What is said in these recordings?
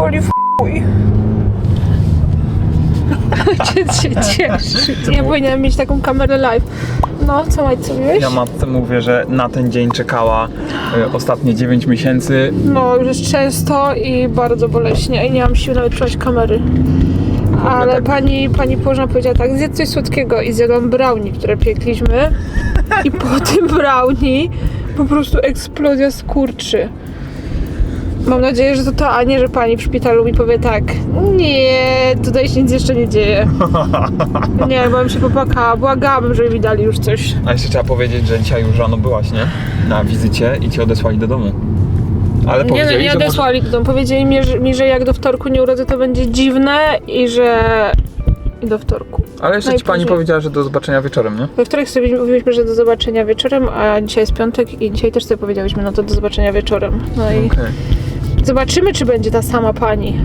boli w chuj. Ojciec się cieszy. Ja powinienem mieć taką kamerę live. No, co Maj, co mówiłeś? Ja matce mówię, że na ten dzień czekała y, ostatnie 9 miesięcy. No, już jest często i bardzo boleśnie i nie mam siły nawet trzymać kamery. Ale tak- pani, pani położna powiedziała tak, zjedz coś słodkiego i zjadłam brownie, które piekliśmy i po tym brownie po prostu eksplozja skurczy. Mam nadzieję, że to to, a nie, że pani w szpitalu mi powie tak nie, tutaj się nic jeszcze nie dzieje. Nie, bo bym się popłakała, błagałabym, żeby mi dali już coś. A jeszcze trzeba powiedzieć, że dzisiaj już rano byłaś, nie? Na wizycie i cię odesłali do domu. Ale Nie, powiedzieli, nie że może... odesłali do domu. Powiedzieli mi, że, mi, że jak do wtorku nie urodzę, to będzie dziwne i że... I do wtorku. Ale jeszcze ci pani Najpóźniej. powiedziała, że do zobaczenia wieczorem, nie? We wtorek sobie mówiliśmy, że do zobaczenia wieczorem, a dzisiaj jest piątek i dzisiaj też sobie powiedziałyśmy, no to do zobaczenia wieczorem. No i Okej. Zobaczymy, czy będzie ta sama pani.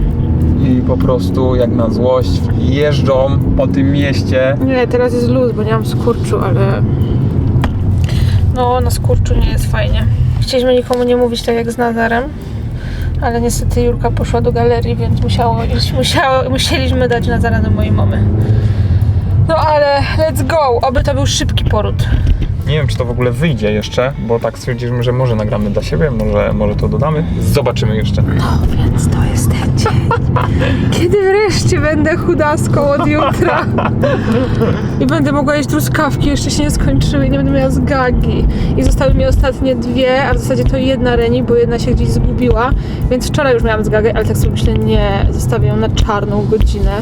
I po prostu jak na złość jeżdżą po tym mieście. Nie, teraz jest luz, bo nie mam skurczu, ale... No, na skurczu nie jest fajnie. Chcieliśmy nikomu nie mówić tak jak z Nazarem, ale niestety Jurka poszła do galerii, więc musiało musiało, musieliśmy dać Nazara do mojej mamy. No ale let's go! Oby to był szybki poród. Nie wiem, czy to w ogóle wyjdzie jeszcze, bo tak stwierdziliśmy, że może nagramy dla siebie, może, może to dodamy. Zobaczymy jeszcze. No więc to jest ten dzień. Kiedy wreszcie będę chudaską od jutra. I będę mogła jeść truskawki, jeszcze się nie skończyły i nie będę miała zgagi. I zostały mi ostatnie dwie, a w zasadzie to jedna Reni, bo jedna się gdzieś zgubiła. Więc wczoraj już miałam zgagę, ale tak sobie myślę, nie, zostawię ją na czarną godzinę.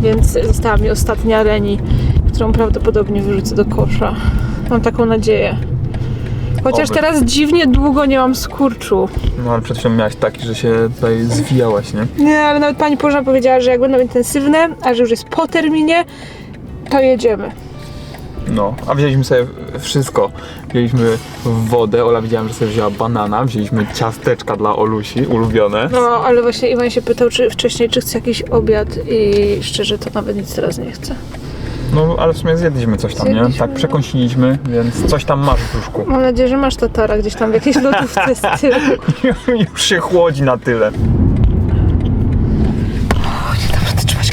Więc została mi ostatnia Reni, którą prawdopodobnie wyrzucę do kosza. Mam taką nadzieję. Chociaż Oby. teraz dziwnie długo nie mam skurczu. No ale przed chwilą miałaś taki, że się tutaj zwijałaś, nie? Nie, ale nawet pani położna powiedziała, że jak będą intensywne, a że już jest po terminie, to jedziemy. No, a wzięliśmy sobie wszystko. Wzięliśmy wodę, Ola widziałem, że sobie wzięła banana, wzięliśmy ciasteczka dla Olusi, ulubione. No, ale właśnie Iwan się pytał, czy wcześniej, czy chce jakiś obiad i szczerze to nawet nic teraz nie chce. No, ale w sumie zjedliśmy coś tam, nie? Zjedliśmy, Tak no. przekąsiliśmy, więc coś tam masz w brzuszku. Mam nadzieję, że masz tatara gdzieś tam w jakiejś lodówce z tyłu. Już się chłodzi na tyle.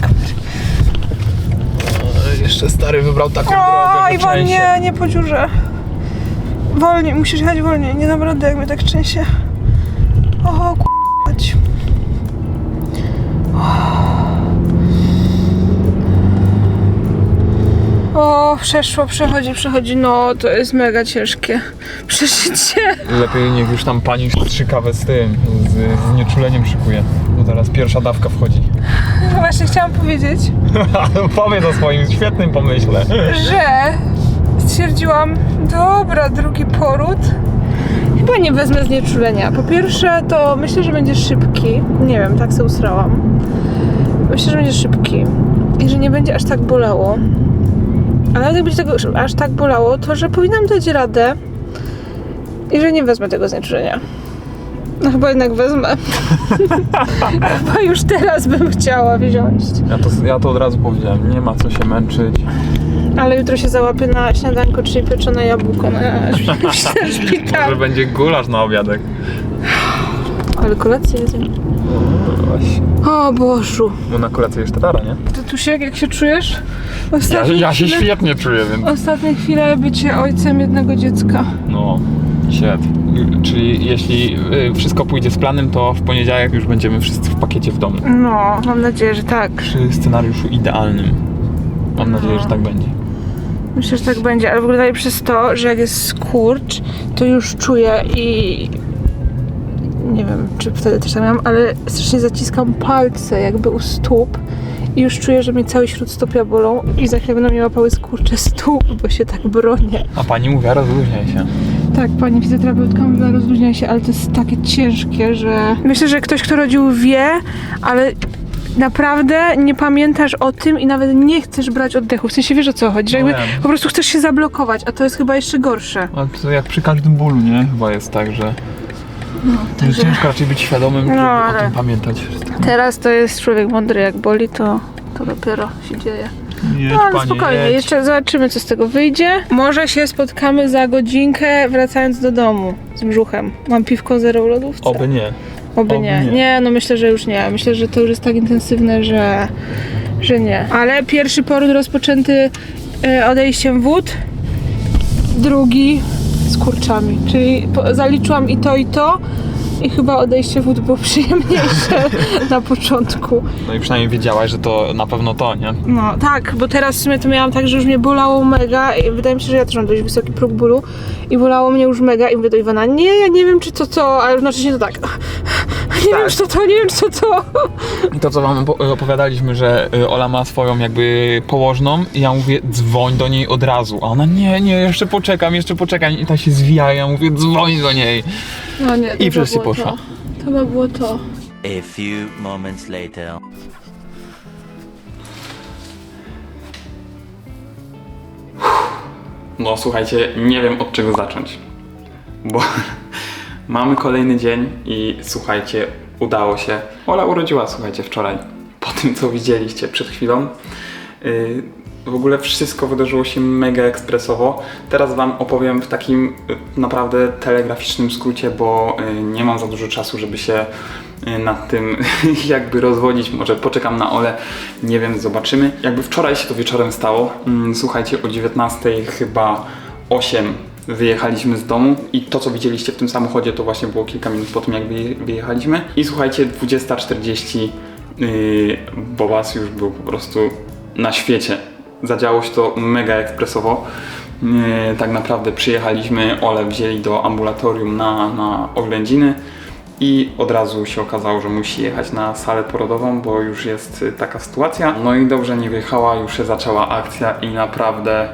Kamery. Jeszcze stary wybrał taką O, Iwan, nie, nie po dziurze. Wolniej, musisz jechać wolniej, nie dam rady, jak mnie tak trzęsie. O. Przeszło, przechodzi, przechodzi. No, to jest mega ciężkie przeżycie. Lepiej niech już tam pani strzykawę z tym, z, z nieczuleniem szykuje. Bo teraz pierwsza dawka wchodzi. Właśnie chciałam powiedzieć, Powiedz o swoim świetnym pomyśle. że stwierdziłam, dobra, drugi poród. Chyba nie wezmę znieczulenia. Po pierwsze, to myślę, że będzie szybki. Nie wiem, tak sobie usrałam. Myślę, że będzie szybki i że nie będzie aż tak bolało. A nawet jak będzie tego aż tak bolało, to że powinnam dać radę i że nie wezmę tego znieczulenia. No chyba jednak wezmę. chyba już teraz bym chciała wziąć. Ja to, ja to od razu powiedziałem, nie ma co się męczyć. Ale jutro się załapię na śniadanko, czyli pieczone jabłko na szp- szpitalu. Może będzie gulasz na obiadek. Ale kolację O Bożu. Bo na kolację jeszcze tara, nie? Tatusiek, jak się czujesz? Ja, Ostatnie, ja się chwile, świetnie czuję, więc... ostatnie chwile bycie ojcem jednego dziecka. No, świet. Czyli jeśli y, wszystko pójdzie z planem, to w poniedziałek już będziemy wszyscy w pakiecie w domu. No, mam nadzieję, że tak. Przy scenariuszu idealnym. Mam nadzieję, że tak będzie. Myślę, że tak będzie, ale w ogóle najlepsze jest to, że jak jest skurcz, to już czuję i... Nie wiem, czy wtedy też tak miałam, ale strasznie zaciskam palce jakby u stóp i już czuję, że mnie całe śródstopia bolą i za chwilę będą mnie łapały skurcze stóp, bo się tak bronię. A pani mówi, rozluźniaj się. Tak, pani fizjoterapeutka mówiła, rozluźniaj się, ale to jest takie ciężkie, że... Myślę, że ktoś, kto rodził wie, ale naprawdę nie pamiętasz o tym i nawet nie chcesz brać oddechu. W sensie wiesz o co chodzi, że No jakby wiem. po prostu chcesz się zablokować, a to jest chyba jeszcze gorsze. A to jak przy każdym bólu, nie? Chyba jest tak, że... No, Ciężko raczej być świadomym, żeby ale- o tym pamiętać. Teraz to jest człowiek mądry, jak boli, to, to dopiero się dzieje. Jedź, No ale spokojnie, jeszcze zobaczymy, co z tego wyjdzie. Może się spotkamy za godzinkę, wracając do domu z brzuchem. Mam piwko zero w lodówce. Oby nie. Oby Oby nie. nie. nie. no myślę, że już nie. Myślę, że to już jest tak intensywne, że, że nie. Ale pierwszy poród rozpoczęty e, odejściem wód, drugi z kurczami. Czyli zaliczyłam i to, i to. I chyba odejście wód było przyjemniejsze na początku. No i przynajmniej wiedziałaś, że to na pewno to, nie? No tak, bo teraz w sumie to miałam tak, że już mnie bolało mega i wydaje mi się, że ja też mam dość wysoki próg bólu i bolało mnie już mega i mówię do Iwana, nie, ja nie wiem czy to to, ale jednocześnie to tak, nie wiem czy to to, nie wiem czy to to. I to, co wam opo- opowiadaliśmy, że y, Ola ma swoją jakby położną i ja mówię, dzwoń do niej od razu. A ona, nie, nie, jeszcze poczekam, jeszcze poczekam. I ta się zwija, ja mówię, dzwoń do niej. No nie, to I chyba wreszcie było poszła. To. to chyba było to. A few moments later. No słuchajcie, nie wiem od czego zacząć. Bo mamy kolejny dzień i słuchajcie, udało się. Ola urodziła, słuchajcie, wczoraj. Po tym, co widzieliście przed chwilą. Yy, w ogóle wszystko wydarzyło się mega ekspresowo. Teraz Wam opowiem w takim y, naprawdę telegraficznym skrócie, bo y, nie mam za dużo czasu, żeby się y, nad tym jakby rozwodzić. Może poczekam na Ole, nie wiem, zobaczymy. Jakby wczoraj się to wieczorem stało. Mm, Słuchajcie, o 19 chyba 8 wyjechaliśmy z domu i to, co widzieliście w tym samochodzie, to właśnie było kilka minut po tym, jak wyje- wyjechaliśmy. I słuchajcie, 20.40 yy, Bobas już był po prostu na świecie. Zadziało się to mega ekspresowo. Yy, tak naprawdę przyjechaliśmy, Ole wzięli do ambulatorium na, na oględziny i od razu się okazało, że musi jechać na salę porodową, bo już jest y, taka sytuacja. No i dobrze nie wyjechała, już się zaczęła akcja i naprawdę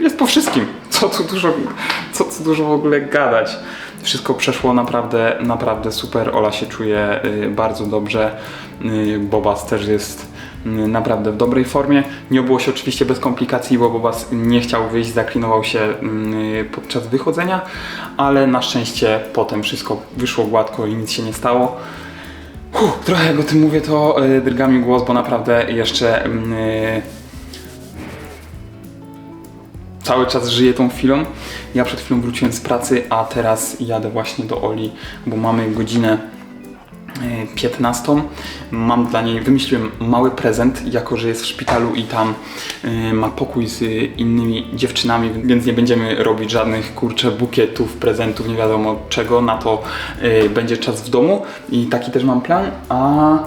jest po wszystkim. Co tu dużo, co tu dużo w ogóle gadać. Wszystko przeszło naprawdę, naprawdę super. Ola się czuje y, bardzo dobrze. Y, Bobas też jest y, naprawdę w dobrej formie. Nie obyło się oczywiście bez komplikacji, bo Bobas nie chciał wyjść, zaklinował się podczas wychodzenia, ale na szczęście potem wszystko wyszło gładko i nic się nie stało. Uff, trochę jak o tym mówię, to drga mi głos, bo naprawdę jeszcze cały czas żyję tą chwilą. Ja przed chwilą wróciłem z pracy, a teraz jadę właśnie do Oli, bo mamy godzinę e, 15. Mam dla niej, wymyśliłem mały prezent, jako że jest w szpitalu i tam e, ma pokój z innymi dziewczynami, więc nie będziemy robić żadnych kurczę bukietów, prezentów, nie wiadomo czego, na to e, będzie czas w domu i taki też mam plan, a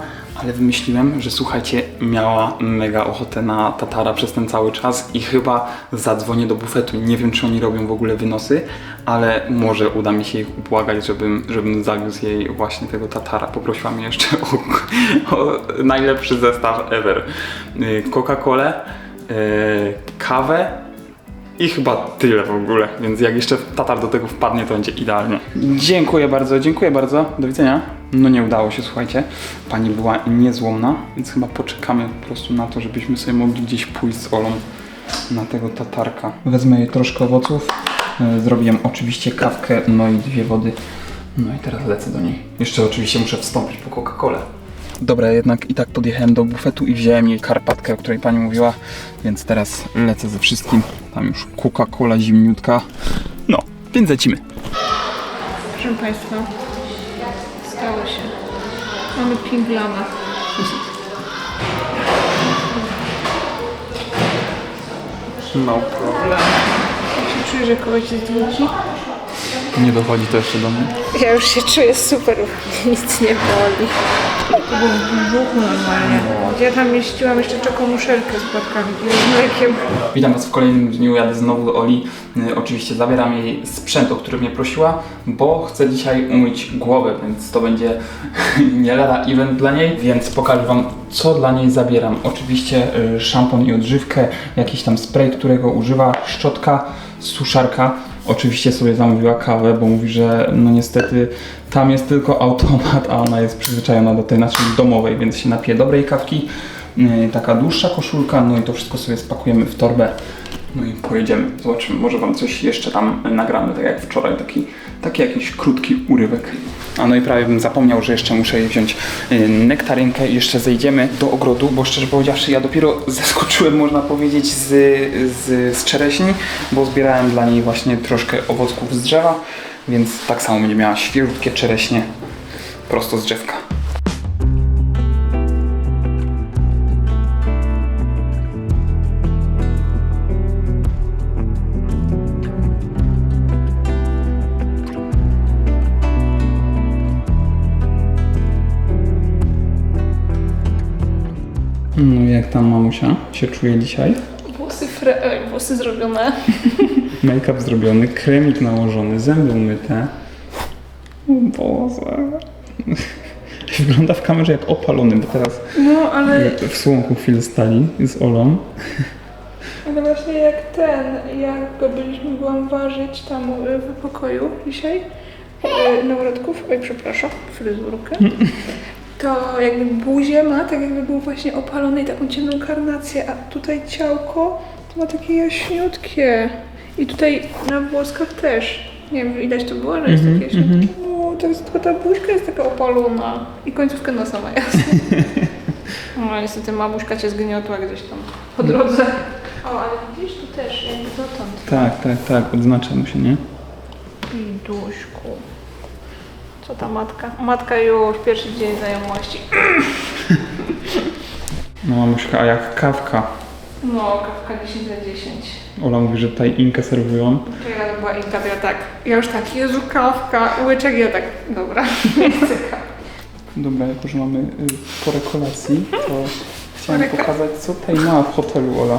ale wymyśliłem, że słuchajcie, miała mega ochotę na tatara przez ten cały czas i chyba zadzwonię do bufetu. Nie wiem, czy oni robią w ogóle wynosy, ale może uda mi się ich ubłagać, żebym, żebym zawiózł jej właśnie tego tatara. Poprosiła mnie jeszcze o, o najlepszy zestaw ever. Y, Coca-Colę, y, kawę i chyba tyle w ogóle, więc jak jeszcze tatar do tego wpadnie, to będzie idealnie. Dziękuję bardzo, dziękuję bardzo. Do widzenia. No nie udało się, słuchajcie. Pani była niezłomna, więc chyba poczekamy po prostu na to, żebyśmy sobie mogli gdzieś pójść z Olą na tego tatarka. Wezmę jej troszkę owoców. e, Zrobiłem oczywiście kawkę, no i dwie wody. No i teraz lecę do niej. Jeszcze oczywiście muszę wstąpić po Coca-Colę. Dobra, jednak i tak podjechałem do bufetu i wziąłem jej karpatkę, o której pani mówiła, więc teraz lecę ze wszystkim. Tam już Coca-Cola zimniutka. No, więc lecimy. Proszę Państwa, stało się. Mamy pinglama. No problem. Ja się czuję, że kogoś jest długi. Nie dochodzi to jeszcze do mnie. Ja już się czuję super, nic nie boli. To był w brzuchu normalnie. Ja tam mieściłam jeszcze czekomuszelkę z płatkami i z mlekiem. Witam Was w kolejnym dniu, jadę znowu do Oli. Y, oczywiście zabieram jej sprzęt, o który mnie prosiła, bo chcę dzisiaj umyć głowę, więc to będzie nie lada event dla niej, więc pokażę Wam, co dla niej zabieram. Oczywiście y, szampon i odżywkę, jakiś tam spray, którego używa, szczotka, suszarka. Oczywiście sobie zamówiła kawę, bo mówi, że no niestety tam jest tylko automat, a ona jest przyzwyczajona do tej naszej domowej, więc się napije dobrej kawki. Yy, taka dłuższa koszulka, no i to wszystko sobie spakujemy w torbę. No i pojedziemy. Zobaczymy, może Wam coś jeszcze tam nagramy, tak jak wczoraj, taki, taki jakiś krótki urywek. A no i prawie bym zapomniał, że jeszcze muszę wziąć yy, nektarynkę jeszcze zejdziemy do ogrodu, bo szczerze powiedziawszy, ja dopiero zeskoczyłem, można powiedzieć, z, z, z czereśni, bo zbierałem dla niej właśnie troszkę owoców z drzewa, więc tak samo będzie miała świeżutkie czereśnie prosto z drzewka. No jak tam mamusia się czuje dzisiaj? Włosy, fre... Włosy zrobione. Make-up zrobiony, kremik nałożony, zęby umyte. O Boże. Wygląda w kamerze jak opalony, bo teraz No, ale, w słonku chwilę stali z Olą. ale właśnie jak ten, jak go byliśmy, byłam ważyć tam y, w pokoju dzisiaj, y, noworodków, oj przepraszam, fryzurkę, to jakby buzię ma, tak jakby był właśnie opalony i taką ciemną karnację, a tutaj ciałko to ma takie jaśniutkie. I tutaj na włoskach też. Nie wiem, widać to było, że jest Mhm, takie jaśniutkie. No, to jest, tylko ta buźka jest taka opalona. I końcówkę nosa ma jasno. No, niestety mamuszka cię zgniotła gdzieś tam po drodze. O, ale widzisz, tu też jakby dotąd. Tak, tak, tak, odznacza mu się, nie? Duśku. Co ta matka? Matka już pierwszy dzień znajomości. No mamuśka, a jak kawka? No, kawka 10 na 10. Ola mówi, że tutaj inkę serwują. To była inka, to ja tak. Ja już tak, Jezu, kawka, łyczek, ja tak, dobra, nie chcę kawki. Dobra, jako że mamy y, porę kolacji, to chciałem Porę ka- pokazać, co tutaj ma w hotelu Ola.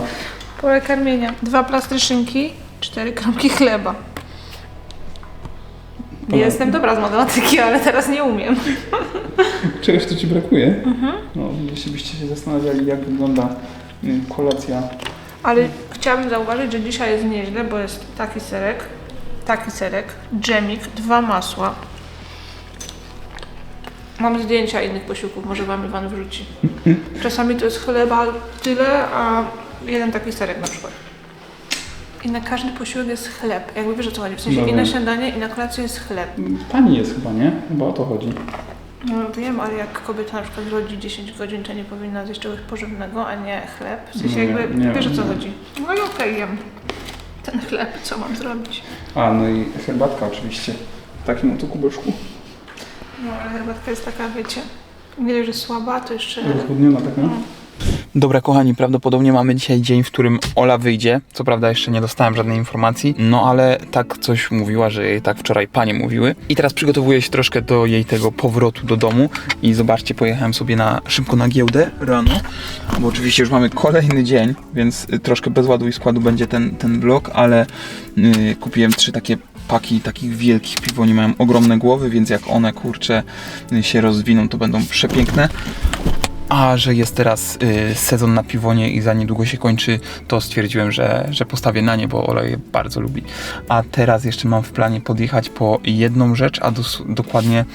Pole karmienia. Dwa plastry szynki, cztery kromki chleba. Ponad- Jestem dobra z matematyki, ale teraz nie umiem. Czegoś tu Ci brakuje? No, jeśli byście się zastanawiali, jak wygląda y, kolacja. Ale chciałabym zauważyć, że dzisiaj jest nieźle, bo jest taki serek, taki serek, dżemik, dwa masła. Mam zdjęcia innych posiłków, może Wam Iwan wrzuci. Czasami to jest chleba tyle, a jeden taki serek na przykład. I na każdy posiłek jest chleb. Jakby wiesz o co chodzi. W sensie i Dobra. na śniadanie, i na kolację jest chleb. Pani jest chyba, nie? Chyba o to chodzi. No wiem, ale jak kobieta na przykład rodzi 10 godzin, to nie powinna zjeść czegoś pożywnego, a nie chleb. W sensie No nie, jakby, nie, wiesz o co nie. chodzi. No i okej, jem ten chleb, co mam zrobić? A, no i herbatka oczywiście. W takim oto kubeczku. No ale herbatka jest taka, wiecie, nie dość, że słaba, to jeszcze... Rozwodniona taka. Dobra, kochani, prawdopodobnie mamy dzisiaj dzień, w którym Ola wyjdzie. Co prawda jeszcze nie dostałem żadnej informacji, no ale tak coś mówiła, że jej tak wczoraj panie mówiły. I teraz przygotowuję się troszkę do jej tego powrotu do domu i zobaczcie, pojechałem sobie na szybko na giełdę rano, bo oczywiście już mamy kolejny dzień, więc y, troszkę bez ładu i składu będzie ten, ten vlog, ale y, kupiłem trzy takie paki takich wielkich piwoni, mają ogromne głowy, więc jak one kurcze y, się rozwiną, to będą przepiękne. A że jest teraz y, sezon na piwonie i za niedługo się kończy, to stwierdziłem, że, że postawię na nie, bo Ola je bardzo lubi. A teraz jeszcze mam w planie podjechać po jedną rzecz, a dos- dokładnie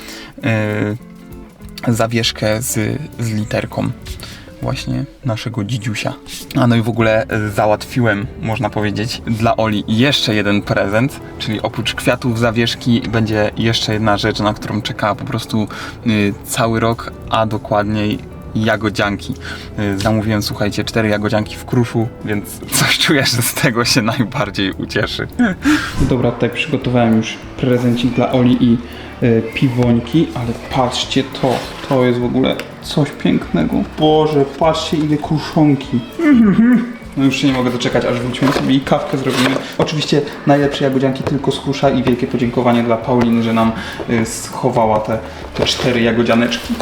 y, zawieszkę z, z literką właśnie naszego dzidziusia. A no i w ogóle y, załatwiłem, można powiedzieć, dla Oli jeszcze jeden prezent, czyli oprócz kwiatów, zawieszki będzie jeszcze jedna rzecz, na którą czekała po prostu y, cały rok, a dokładniej jagodzianki. Y, Zamówiłem, słuchajcie, cztery jagodzianki w kruszu, więc coś czuję, że z tego się najbardziej ucieszy. Dobra, tutaj przygotowałem już prezencik dla Oli i y, piwońki, ale patrzcie to, to jest w ogóle coś pięknego. Boże, patrzcie ile kruszonki. No już się nie mogę doczekać, aż wrócimy sobie i kawkę zrobimy. Oczywiście najlepsze jagodzianki tylko z krusza i wielkie podziękowanie dla Pauliny, że nam y, schowała te, te cztery jagodzianeczki.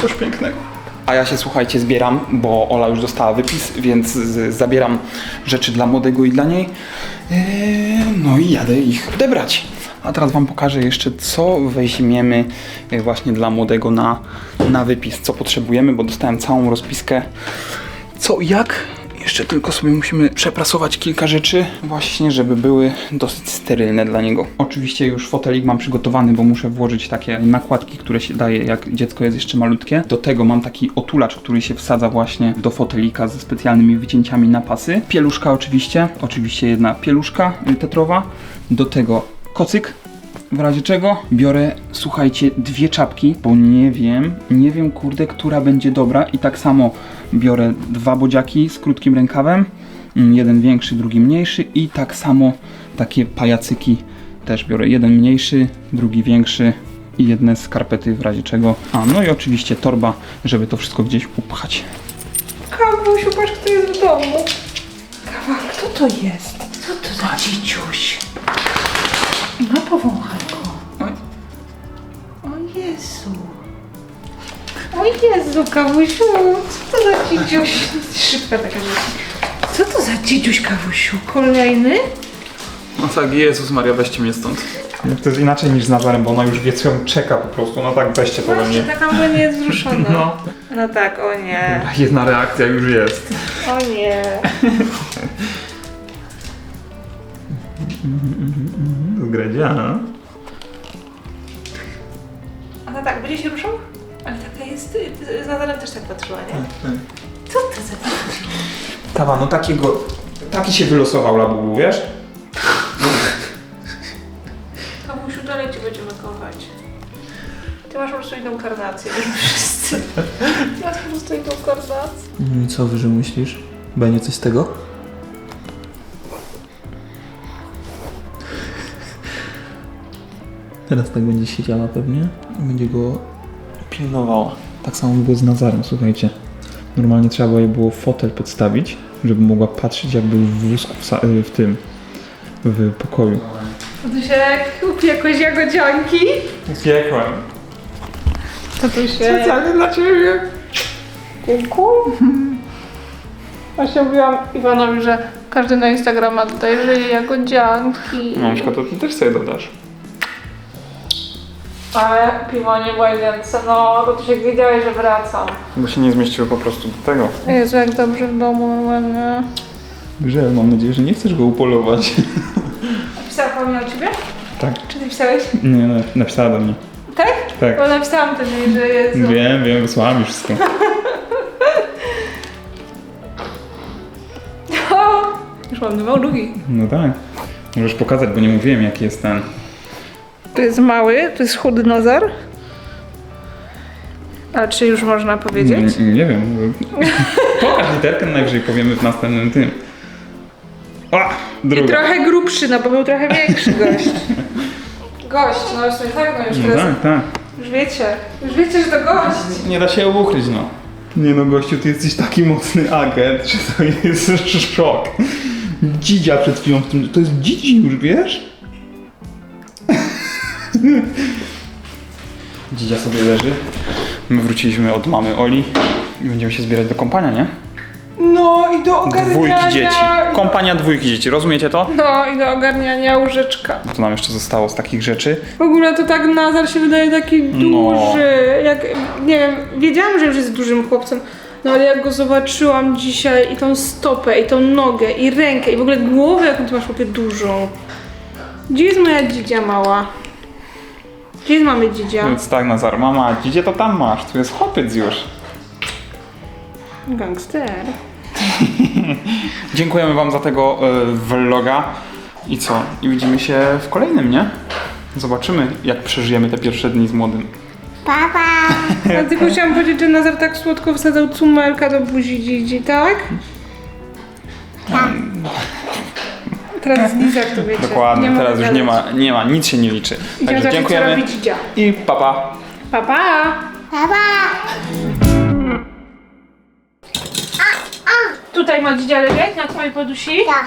Coś pięknego. A ja się słuchajcie zbieram, bo Ola już dostała wypis, więc zabieram rzeczy dla młodego i dla niej. Yy, no i jadę ich odebrać. A teraz Wam pokażę jeszcze, co weźmiemy yy, właśnie dla młodego na, na wypis, co potrzebujemy, bo dostałem całą rozpiskę co i jak. Jeszcze tylko sobie musimy przeprasować kilka rzeczy, właśnie, żeby były dosyć sterylne dla niego. Oczywiście już fotelik mam przygotowany, bo muszę włożyć takie nakładki, które się daje, jak dziecko jest jeszcze malutkie. Do tego mam taki otulacz, który się wsadza właśnie do fotelika ze specjalnymi wycięciami na pasy. Pieluszka oczywiście, oczywiście jedna pieluszka y, tetrowa. Do tego kocyk, w razie czego biorę, słuchajcie, dwie czapki, bo nie wiem, nie wiem kurde, która będzie dobra i tak samo biorę dwa bodziaki z krótkim rękawem, mm, jeden większy, drugi mniejszy i tak samo takie pajacyki też biorę, jeden mniejszy, drugi większy, i jedne skarpety w razie czego. A, no i oczywiście torba, żeby to wszystko gdzieś upchać. Kawusiu, patrz kto jest w domu. Kawa, kto to jest? Co to za dzieciuś? No powąchaj Jezu. O Jezu, Kawusiu, co to za dzidziuś? Szybka taka rzecz. Co to za dzidziuś, Kawusiu? Kolejny? No tak, Jezus Maria, weźcie mnie stąd. To jest inaczej niż z Nazarem, bo ona już wie, co ją czeka po prostu. No tak, weźcie to we Właśnie, mnie. taka chyba nie jest wzruszona. No. No tak, o nie. Jedna reakcja już jest. O nie. Zgradzia. Tak, będzie się ruszał? Ale taka jest, ty- ty z Nazarem też tak patrzyła, nie? Co to za Kawa, no takiego, taki się wylosował Labubu, wiesz? Kamusiu, dalej cię będziemy kochać. Ty masz po prostu inną karnację niż wszyscy. Ty masz po prostu inną karnację. No i co wy, że myślisz? Będzie coś z tego? Teraz tak będzie siedziała pewnie i będzie go pilnowała. Tak samo było z Nazarem, słuchajcie. Normalnie trzeba było jej było fotel podstawić, żeby mogła patrzeć jak był w wózku w, w tym, w pokoju. Dusiek, jakoś jagodzianki. Piekłem. To tu się... Specjalnie dla ciebie. Kuku. Właśnie mówiłam Iwanowi, że każdy na Instagrama tutaj żyje jagodzianki. Mążko, to ty też sobie dodasz. Ale piwo nie w łazience, no, bo tu się wiedziałeś, że wracam. Bo się nie zmieściły po prostu do tego. Jezu, jak dobrze w domu normalnie. Grze, mam nadzieję, że nie chcesz go upolować. Pisała pani o ciebie? Tak. Czy ty pisałeś? Nie, no, napisała do mnie. Tak? Tak. Bo napisałam wtedy, że Jezu. Wiem, wiem, wysłała mi wszystko. O, już mam dwa drugi. No tak. Możesz pokazać, bo nie mówiłem jaki jest ten. To jest mały, to jest chudy Nazar. A czy już można powiedzieć? Nie, nie wiem. Pokaż literkę, najwyżej powiemy w następnym tym. A, I druga. trochę grubszy, no bo był trochę większy gość. Gość, no już tak, no już No teraz, tak, tak. już wiecie, już wiecie, że to gość. Nie da się ukryć, no. Nie no, gościu, ty jesteś taki mocny agent, że to jest szok. Dzidzia przed chwilą w tym... To jest dzidzi już, wiesz? Dzidzia sobie leży. My wróciliśmy od mamy Oli i będziemy się zbierać do kompania, nie? No i do ogarniania. Dwójki dzieci. Kompania dwójki dzieci, rozumiecie to? No i do ogarniania łóżeczka. To nam jeszcze zostało z takich rzeczy. W ogóle to tak Nazar się wydaje taki No. duży. Jak, nie wiem, wiedziałam, że już jest dużym chłopcem. No ale jak go zobaczyłam dzisiaj i tą stopę, i tą nogę, i rękę, i w ogóle głowę, jaką ty masz chłopie dużą. Gdzie jest moja dzidzia mała? Gdzie jest mamy dzidzia? Więc tak, Nazar, mama, gdzie to tam masz? Tu jest chłopiec już. Gangster. Dziękujemy wam za tego e, vloga. I co? I widzimy się w kolejnym, nie? Zobaczymy, jak przeżyjemy te pierwsze dni z młodym. A tylko chciałam powiedzieć, że Nazar tak słodko wsadzał cumelka do buzi dzidzi, tak? Teraz jest lizak, to wiecie. Dokładnie, ma teraz już nie ma, nie ma, nic się nie liczy. Także zobaczyć, co dziękujemy robi dzidzia. i papa. Pa. Pa, pa! Tutaj ma dzidzia leżeć na twojej podusi? Tak.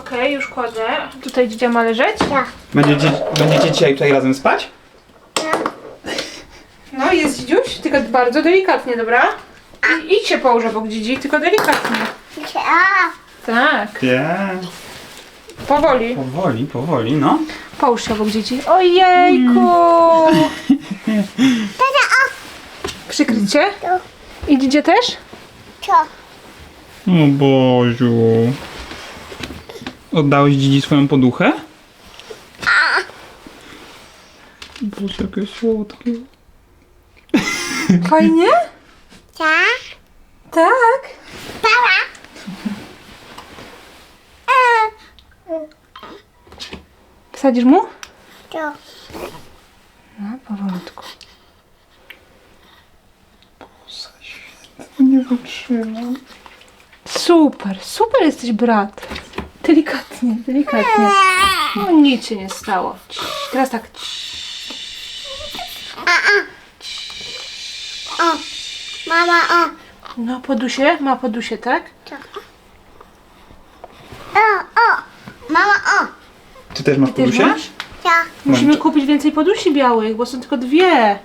Okej, już kładę. Tutaj dzidzia ma leżeć? Będziecie, będziecie dzisiaj tutaj razem spać? No, jest dzidziuś, tylko bardzo delikatnie, dobra? I, idź się połóż obok dzidzi, tylko delikatnie. Tak, Nie. Powoli. Powoli, powoli, no. Połóż się obok dzieci. Ojejku! Przykrycie? I dzidzie też? co? O Boziu. Oddałeś dzidzi swoją poduchę? Boże, jakie słodkie. Fajnie? Tak? Tak. Wsadzisz mu? To. No, powolutku. Nie wytrzymam. Super, super jesteś brat. Delikatnie, delikatnie. No nic się nie stało. Cii, teraz tak. Cii. O, mama, o. No, podusie, ma podusie, tak? Tak. Ty też masz Ty też podusie? masz? Ja. Musimy kupić więcej podusi białych, bo są tylko dwie.